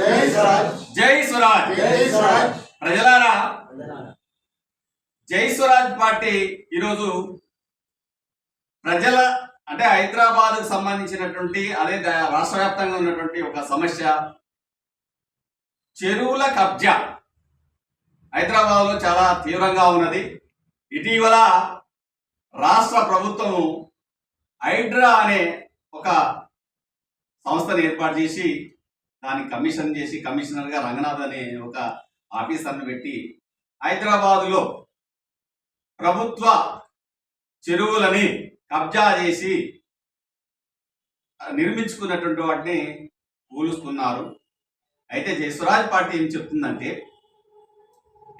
జై స్వరాజ్. ప్రజలారా జై స్వరాజ్ పార్టీ ఈరోజు ప్రజల అంటే హైదరాబాద్కు సంబంధించినటువంటి అదే రాష్ట్ర వ్యాప్తంగా ఉన్నటువంటి ఒక సమస్య. చెరువుల కబ్జా. హైదరాబాద్లో చాలా తీవ్రంగా ఉన్నది. ఇటీవల రాష్ట్ర ప్రభుత్వం హైడ్రా అనే ఒక సంస్థను ఏర్పాటు చేసి దాన్ని కమిషన్ చేసి కమిషనర్గా రంగనాథ్ అనే ఒక ఆఫీసర్ని పెట్టి హైదరాబాదులో ప్రభుత్వ చెరువులని కబ్జా చేసి నిర్మించుకున్నటువంటి వాటిని కూలుస్తున్నారు. అయితే జయస్వరాజ్ పార్టీ ఏం చెప్తుందంటే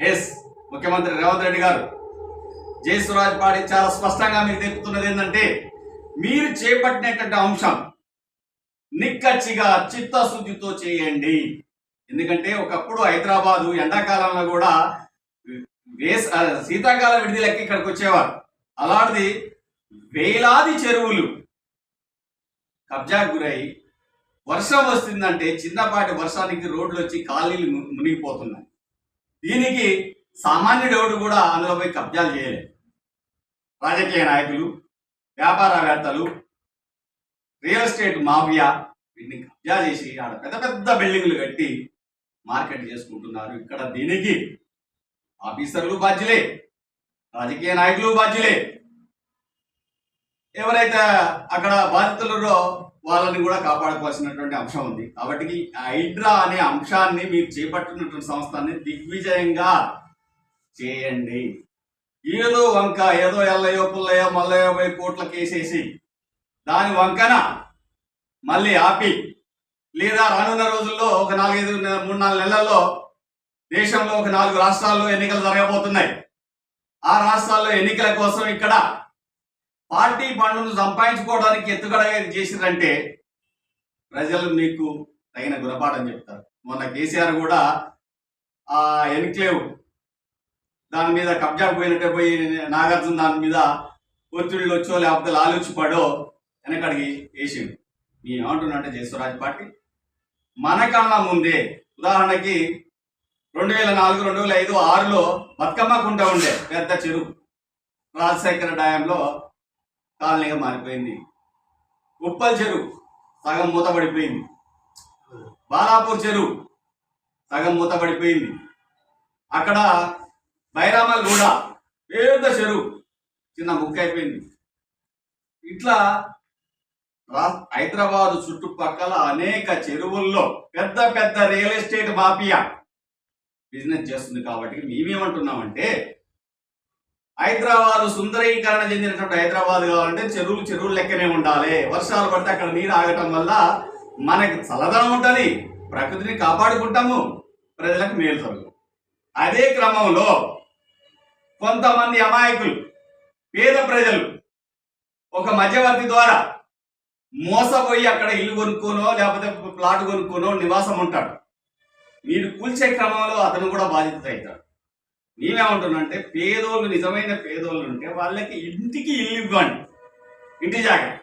ఎస్ ముఖ్యమంత్రి రేవంత్ రెడ్డి గారు జయస్వరాజ్ పార్టీ చాలా స్పష్టంగా మీకు తెలుపుతున్నది ఏంటంటే మీరు చేపట్టినటువంటి అంశం నిక్కచ్చిగా చిత్తశుద్ధితో చేయండి. ఎందుకంటే ఒకప్పుడు హైదరాబాదు ఎండాకాలంలో కూడా వేస ఆ, శీతాకాల విడిదిలెక్క ఇక్కడికి వచ్చేవారు. అలాంటిది వేలాది చెరువులు కబ్జాకు గురై వర్షం వస్తుందంటే చిన్నపాటి వర్షానికి రోడ్లు వచ్చి ఖాళీలు మునిగిపోతున్నాయి. దీనికి సామాన్యుడు కూడా అందులో పోయి కబ్జాలు చేయలేదు. రాజకీయ నాయకులు వ్యాపారవేత్తలు రియల్ ఎస్టేట్ మాఫియా వీటిని కబ్జా చేసి ఆడ పెద్ద పెద్ద బిల్డింగ్లు కట్టి మార్కెట్ చేసుకుంటున్నారు. ఇక్కడ దీనికి ఆఫీసర్లు బాధ్యులే రాజకీయ నాయకులు బాధ్యులే. ఎవరైతే అక్కడ బాధితులరో వాళ్ళని కూడా కాపాడుకోవాల్సినటువంటి అంశం ఉంది. కాబట్టి హైడ్రా అనే అంశాన్ని మీరు చేపట్టినటువంటి సంస్థని దిగ్విజయంగా చేయండి. ఏదో వంక ఏదో ఎల్లయో పుల్లయో మల్లయో పోయి కోట్ల కేసేసి దాని వంకన మళ్ళీ ఆపి లేదా రానున్న రోజుల్లో ఒక నాలుగైదు మూడు నాలుగు నెలల్లో దేశంలో ఒక నాలుగు రాష్ట్రాల్లో ఎన్నికలు జరగబోతున్నాయి. ఆ రాష్ట్రాల్లో ఎన్నికల కోసం ఇక్కడ పార్టీ పనులను సంపాదించుకోవడానికి ఎత్తుగడ చేసిరంటే ప్రజలు మీకు తగిన గుణపాఠం చెప్తారు. మొన్న కేసీఆర్ కూడా ఆ ఎన్క్లేవ్ దాని మీద కబ్జా పోయినట్టే పోయి నాగార్జున దాని మీద ఒత్తిళ్ళు వచ్చో లేకపోతే లాలుచి పడో వెనకడికి వేసిండు. మీ ఏమంటున్నా అంటే జయస్వరాజ్ పార్టీ. మనకన్నా ముందే ఉదాహరణకి రెండు వేల నాలుగు రెండు వేల ఐదు ఆరులో బతుకమ్మ కుంట ఉండే పెద్ద చెరువు రాజశేఖర డ్యాంలో కాలనీగా మారిపోయింది. ఉప్పల్ చెరువు సగం మూతపడిపోయింది. బాలాపూర్ చెరువు సగం మూతపడిపోయింది. అక్కడ బైరామల్ కూడా పెద్ద చెరువు చిన్న ముక్క అయిపోయింది ఇట్లా హైదరాబాద్ చుట్టుపక్కల అనేక చెరువుల్లో పెద్ద పెద్ద రియల్ ఎస్టేట్ మాఫియా బిజినెస్ చేస్తుంది కాబట్టి మేమేమంటున్నామంటే హైదరాబాద్ సుందరీకరణ చెందినటువంటి హైదరాబాద్ కావాలంటే చెరువులు చెరువులు లెక్కనే ఉండాలి. వర్షాలు పడితే అక్కడ నీరు ఆగటం వల్ల మనకి చల్లదనం ఉంటుంది ప్రకృతిని కాపాడుకుంటాము ప్రజలకు మేలు జరుగుతుంది. అదే క్రమంలో కొంతమంది అమాయకులు పేద ప్రజలు ఒక మధ్యవర్తి ద్వారా మోసపోయి అక్కడ ఇల్లు కొనుక్కోనో లేకపోతే ప్లాట్ కొనుక్కోనో నివాసం ఉంటాడు. మీరు కూల్చే క్రమంలో అతను కూడా బాధ్యత అవుతాడు మేమేమంటున్నామంటే పేదోళ్ళు నిజమైన పేదోళ్ళు ఉంటే వాళ్ళకి ఇంటికి ఇల్లు ఇవ్వండి. ఇంటి జాగ్రత్త.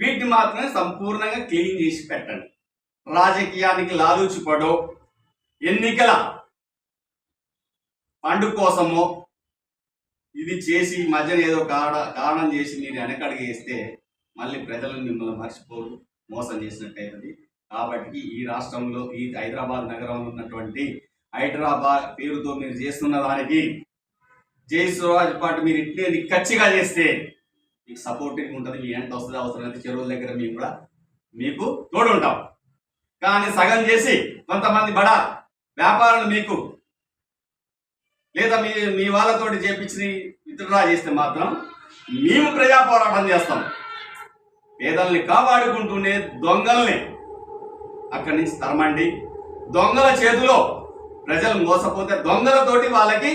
వీటిని మాత్రమే సంపూర్ణంగా క్లీన్ చేసి పెట్టండి. రాజకీయానికి లాలూచిపడో ఎన్నికల పండు కోసమో ఇది చేసి ఈ మధ్యన ఏదో కారణ కారణం చేసి మీరు వెనకడిగేస్తే మళ్ళీ ప్రజలు మిమ్మల్ని మర్చిపోరు మోసం చేసినట్టు కాబట్టి ఈ రాష్ట్రంలో ఈ హైదరాబాద్ నగరంలో ఉన్నటువంటి హైదరాబాద్ పేరుతో మీరు చేస్తున్న దానికి జై సురాజ్ పాటు మీరు ఇట్లే నిక్కచ్చిగా చేస్తే మీకు సపోర్టింగ్ ఉంటుంది మీ ఎంత వస్తుంది అవసరమైతే చెరువుల దగ్గర మేము కూడా మీకు తోడు ఉంటాం కానీ సగం చేసి కొంతమంది బడా వ్యాపారులు మీకు లేదా మీ మీ వాళ్ళతోటి చేపించి విత్డ్రా చేస్తే మాత్రం మేము ప్రజా పోరాటం చేస్తాం. పేదల్ని కాపాడుకుంటూనే దొంగల్ని అక్కడి నుంచి తరమండి. దొంగల చేతిలో ప్రజలు మోసపోతే దొంగలతోటి వాళ్ళకి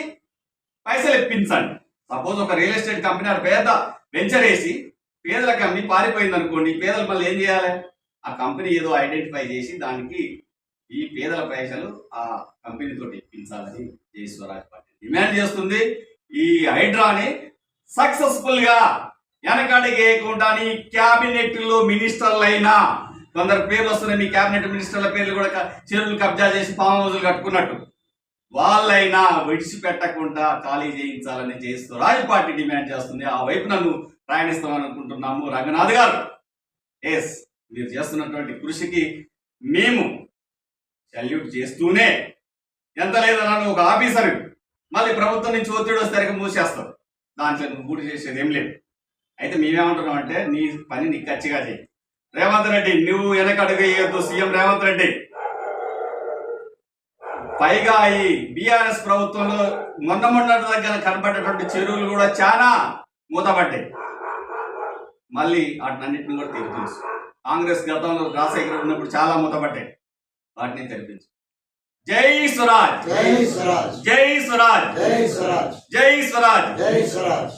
పైసలు ఇప్పించండి. సపోజ్ ఒక రియల్ ఎస్టేట్ కంపెనీ ఆడ పేద వెంచర్ వేసి పేదలకు అమ్మి పారిపోయింది అనుకోండి పేదలు మళ్ళీ ఏం చేయాలి? ఆ కంపెనీ ఏదో ఐడెంటిఫై చేసి దానికి ఈ పేదల పైసలు ఆ కంపెనీతో ఇప్పించాలని జయ స్వరాజ్ పార్టీ డిమాండ్ చేస్తుంది. ఈ హైడ్రాని సక్సెస్ఫుల్గా వెనకడిగేయకుండా నీ క్యాబినెట్లో క్యాబినెట్లో మినిస్టర్లైనా. కొందరు పేర్లు వస్తున్నాయి మీ క్యాబినెట్ మినిస్టర్ల పేర్లు కూడా చెరువులు కబ్జా చేసి ఫామ్ రోజులు కట్టుకున్నట్టు. వాళ్ళైనా విడిచిపెట్టకుండా ఖాళీ చేయించాలని చేస్తూ రాజు పార్టీ డిమాండ్ చేస్తుంది. ఆ వైపు నన్ను ప్రయాణిస్తామని అనుకుంటున్నాము రంగనాథ్ గారు. ఎస్ మీరు చేస్తున్నటువంటి కృషికి మేము సల్యూట్ చేస్తూనే. ఎంత లేదన్నా నువ్వు ఒక ఆఫీసర్. మళ్ళీ ప్రభుత్వం నుంచి ఒత్తిడి వస్తే తెరక మూసేస్తావు దాంట్లో నువ్వు పూర్తి చేసేది ఏం లేదు. అయితే మేమేమంటున్నాం అంటే నీ పని నీ ఖచ్చిగా చేయి. రేవంత్ రెడ్డి నువ్వు వెనక అడుగు వేయొద్దు సీఎం రేవంత్ రెడ్డి. పైగా ఈ బీఆర్ఎస్ ప్రభుత్వంలో మొన్న మొన్న దగ్గర కనబడేటువంటి చెరువులు కూడా చాలా మూతపడ్డాయి. మళ్ళీ వాటినన్నింటిని కూడా తెరిపించు. కాంగ్రెస్ గతంలో రాజశేఖర్ ఉన్నప్పుడు చాలా మూతపడ్డాయి. వాటిని తెరిపించు. జై స్వరాజ్! జై స్వరాజ్! జై స్వరాజ్! జై స్వరాజ్! జై స్వరాజ్! జై స్వరాజ్!